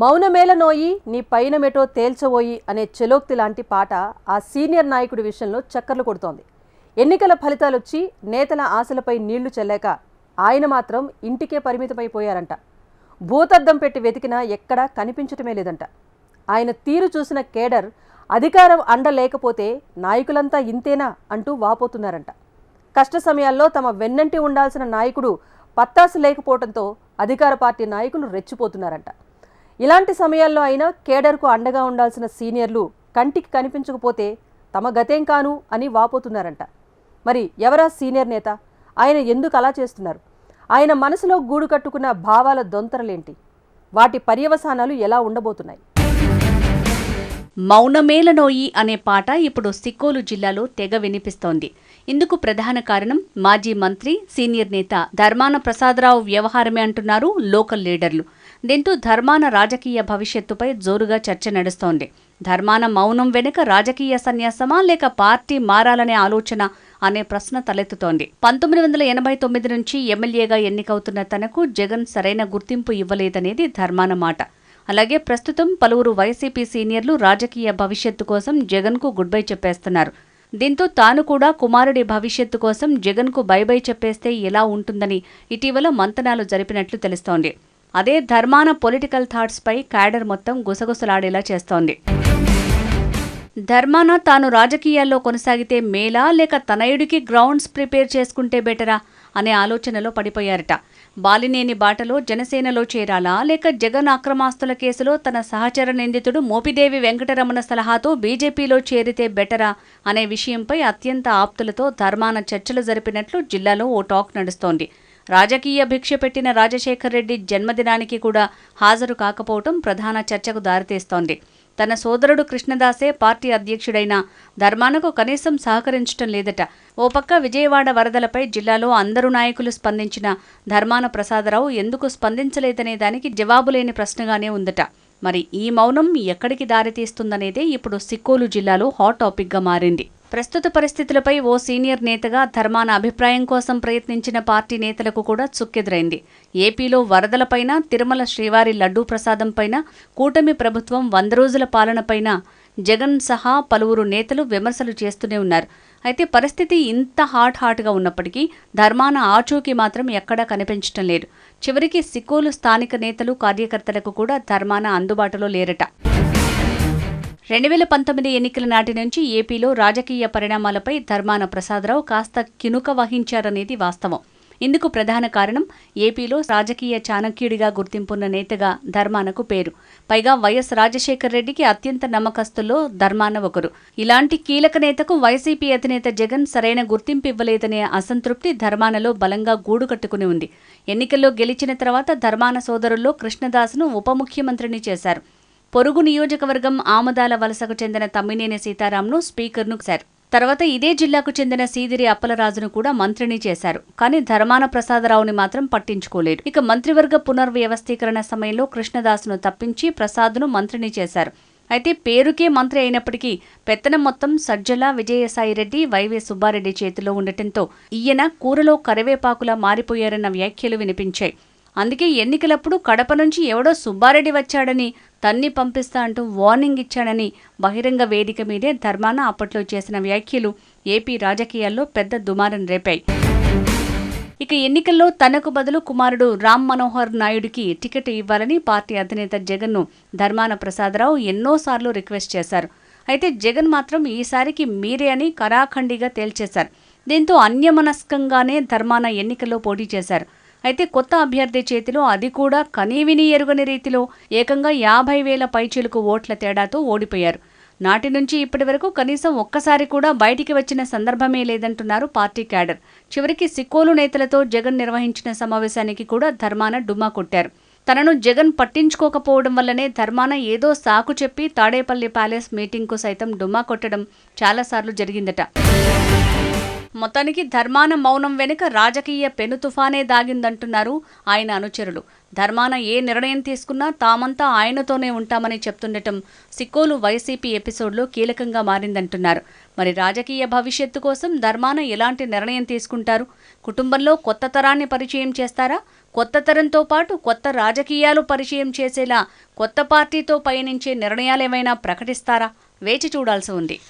మౌనమేల నోయి నీ పైన మెటో తేల్చబోయి అనే చెలోక్తి లాంటి పాట ఆ సీనియర్ నాయకుడి విషయంలో చక్కర్లు కొడుతోంది. ఎన్నికల ఫలితాలు వచ్చి నేతల ఆశలపై నీళ్ళు చెల్లాక ఆయన మాత్రం ఇంటికే పరిమితమైపోయారంట భూతద్దం పెట్టి వెతికినా ఎక్కడా కనిపించటమే లేదంట. ఆయన తీరు చూసిన కేడర్ అధికారం అండ లేకపోతే నాయకులంతా ఇంతేనా అంటూ వాపోతున్నారంట. కష్ట సమయాల్లో తమ వెన్నంటి ఉండాల్సిన నాయకుడు పత్తాసు లేకపోవడంతో అధికార పార్టీ నాయకులు రెచ్చిపోతున్నారంట. ఇలాంటి సమయాల్లో అయినా కేడర్కు అండగా ఉండాల్సిన సీనియర్లు కంటికి కనిపించకపోతే తమ గతేం కాను అని వాపోతున్నారంట. మరి ఎవరా సీనియర్ నేత? ఆయన ఎందుకు అలా చేస్తున్నారు? ఆయన మనసులో గూడు కట్టుకున్న భావాల దొంతరలేంటి? వాటి పర్యవసానాలు ఎలా ఉండబోతున్నాయి? మౌనమేలనోయి అనే పాట ఇప్పుడు సిక్కోలు జిల్లాలో తెగ వినిపిస్తోంది. ఇందుకు ప్రధాన కారణం మాజీ మంత్రి సీనియర్ నేత ధర్మాన ప్రసాదరావు వ్యవహారమే అంటున్నారు లోకల్ లీడర్లు. దీంతో ధర్మాన రాజకీయ భవిష్యత్తుపై జోరుగా చర్చ నడుస్తోంది. ధర్మాన మౌనం వెనుక రాజకీయ సన్యాసమా లేక పార్టీ మారాలనే ఆలోచన అనే ప్రశ్న తలెత్తుతోంది. పంతొమ్మిది వందల ఎనభై తొమ్మిది నుంచి ఎమ్మెల్యేగా ఎన్నికవుతున్న తనకు జగన్ సరైన గుర్తింపు ఇవ్వలేదనేది ధర్మాన మాట. అలాగే ప్రస్తుతం పలువురు వైసీపీ సీనియర్లు రాజకీయ భవిష్యత్తు కోసం జగన్కు గుడ్ బై చెప్పేస్తున్నారు. దీంతో తాను కూడా కుమారుడి భవిష్యత్తు కోసం జగన్కు బై బై చెప్పేస్తే ఎలా ఉంటుందని ఇటీవల మంతనాలు జరిపినట్లు తెలుస్తోంది. అదే ధర్మాన పొలిటికల్ థాట్స్పై క్యాడర్ మొత్తం గుసగుసలాడేలా చేస్తోంది. ధర్మాన తాను రాజకీయాల్లో కొనసాగితే మేలా లేక తనయుడికి గ్రౌండ్స్ ప్రిపేర్ చేసుకుంటే బెటరా అనే ఆలోచనలో పడిపోయారట. బాలినేని బాటలో జనసేనలో చేరాలా లేక జగన్ అక్రమాస్తుల కేసులో తన సహచర నిందితుడు మోపిదేవి వెంకటరమణ సలహాతో బీజేపీలో చేరితే బెటరా అనే విషయంపై అత్యంత ఆప్తులతో ధర్మాన చర్చలు జరిపినట్లు జిల్లాలో ఓ టాక్ నడుస్తోంది. రాజకీయ భిక్ష పెట్టిన రాజశేఖర్ రెడ్డి జన్మదినానికి కూడా హాజరు కాకపోవటం ప్రధాన చర్చకు దారితీస్తోంది. తన సోదరుడు కృష్ణదాసే పార్టీ అధ్యక్షుడైన ధర్మానకు కనీసం సహకరించటం లేదట. ఓ పక్క విజయవాడ వరదలపై జిల్లాలో అందరు నాయకులు స్పందించిన ధర్మాన ప్రసాదరావు ఎందుకు స్పందించలేదనే దానికి జవాబులేని ప్రశ్నగానే ఉందట. మరి ఈ మౌనం ఎక్కడికి దారితీస్తుందనేదే ఇప్పుడు సిక్కోలు జిల్లాలో హాట్ టాపిక్గా మారింది. ప్రస్తుత పరిస్థితులపై ఓ సీనియర్ నేతగా ధర్మాన అభిప్రాయం కోసం ప్రయత్నించిన పార్టీ నేతలకు కూడా చుక్కెదురైంది. ఏపీలో వరదలపైన తిరుమల శ్రీవారి లడ్డూ ప్రసాదంపైన కూటమి ప్రభుత్వం వంద రోజుల పాలనపైన జగన్ సహా పలువురు నేతలు విమర్శలు చేస్తూనే ఉన్నారు. అయితే పరిస్థితి ఇంత హాట్ హాట్గా ఉన్నప్పటికీ ధర్మాన ఆచూకీ మాత్రం ఎక్కడా కనిపించటం లేదు. చివరికి సిక్కోలు స్థానిక నేతలు కార్యకర్తలకు కూడా ధర్మాన అందుబాటులో లేరట. రెండు వేల పంతొమ్మిది ఎన్నికల నాటి నుంచి ఏపీలో రాజకీయ పరిణామాలపై ధర్మాన ప్రసాదరావు కాస్త కినుక వహించారనేది వాస్తవం. ఇందుకు ప్రధాన కారణం ఏపీలో రాజకీయ చాణక్యుడిగా గుర్తింపున్న నేతగా ధర్మానకు పేరు. పైగా వైఎస్ రాజశేఖర్ రెడ్డికి అత్యంత నమ్మకస్తుల్లో ధర్మాన ఒకరు. ఇలాంటి కీలక నేతకు వైసీపీ అధినేత జగన్ సరైన గుర్తింపు ఇవ్వలేదనే అసంతృప్తి ధర్మానలో బలంగా గూడు కట్టుకుని ఉంది. ఎన్నికల్లో గెలిచిన తర్వాత ధర్మాన సోదరుల్లో కృష్ణదాస్ను ఉప ముఖ్యమంత్రిని చేశారు. పొరుగు నియోజకవర్గం ఆమదాల వలసకు చెందిన తమ్మినేని సీతారాంను స్పీకర్ను చేశారు తర్వాత ఇదే జిల్లాకు చెందిన సీదిరి అప్పలరాజును కూడా మంత్రిని చేశారు. కానీ ధర్మాన ప్రసాదరావుని మాత్రం పట్టించుకోలేదు. ఇక మంత్రివర్గ పునర్వ్యవస్థీకరణ సమయంలో కృష్ణదాస్ను తప్పించి ప్రసాద్ను మంత్రిని చేశారు. అయితే పేరుకే మంత్రి అయినప్పటికీ పెత్తనం మొత్తం సజ్జల విజయసాయిరెడ్డి వైవే సుబ్బారెడ్డి చేతిలో ఉండటంతో ఈయన కూరలో కరివేపాకులా మారిపోయారన్న వ్యాఖ్యలు వినిపించాయి. అందుకే ఎన్నికలప్పుడు కడప నుంచి ఎవడో సుబ్బారెడ్డి వచ్చాడని తన్ని పంపిస్తా అంటూ వార్నింగ్ ఇచ్చాడని బహిరంగ వేదిక మీదే ధర్మాన అప్పట్లో చేసిన వ్యాఖ్యలు ఏపీ రాజకీయాల్లో పెద్ద దుమారం రేపాయి. ఇక ఎన్నికల్లో తనకు బదులు కుమారుడు రామ్ మనోహర్ నాయుడికి టికెట్ ఇవ్వాలని పార్టీ అధినేత జగన్ను ధర్మాన ప్రసాదరావు ఎన్నోసార్లు రిక్వెస్ట్ చేశారు. అయితే జగన్ మాత్రం ఈసారికి మీరే అని కరాఖండిగా తేల్చేశారు. దీంతో అన్యమనస్కంగానే ధర్మాన ఎన్నికల్లో పోటీ చేశారు. అయితే కొత్త అభ్యర్థి చేతిలో అది కూడా కనీవిని ఎరుగని రీతిలో ఏకంగా యాభై వేల పైచీలకు ఓట్ల తేడాతో ఓడిపోయారు. నాటి నుంచి ఇప్పటి వరకు కనీసం ఒక్కసారి కూడా బయటికి వచ్చిన సందర్భమే లేదంటున్నారు పార్టీ క్యాడర్. చివరికి సిక్కోలు నేతలతో జగన్ నిర్వహించిన సమావేశానికి కూడా ధర్మాన డుమ్మా కొట్టారు. తనను జగన్ పట్టించుకోకపోవడం వల్లనే ధర్మాన ఏదో సాకు చెప్పి తాడేపల్లి ప్యాలెస్ మీటింగ్కు సైతం డుమ్మా కొట్టడం చాలాసార్లు జరిగిందట. మొత్తానికి ధర్మాన మౌనం వెనుక రాజకీయ పెను తుఫానే దాగిందంటున్నారు ఆయన అనుచరులు. ధర్మాన ఏ నిర్ణయం తీసుకున్నా తామంతా ఆయనతోనే ఉంటామని చెప్తుండటం సిక్కోలు వైసీపీ ఎపిసోడ్లో కీలకంగా మారిందంటున్నారు. మరి రాజకీయ భవిష్యత్తు కోసం ధర్మాన ఎలాంటి నిర్ణయం తీసుకుంటారు? కుటుంబంలో కొత్త తరాన్ని పరిచయం చేస్తారా? కొత్త తరంతో పాటు కొత్త రాజకీయాలు పరిచయం చేసేలా కొత్త పార్టీతో పయనించే నిర్ణయాలేమైనా ప్రకటిస్తారా? వేచి చూడాల్సి ఉంది.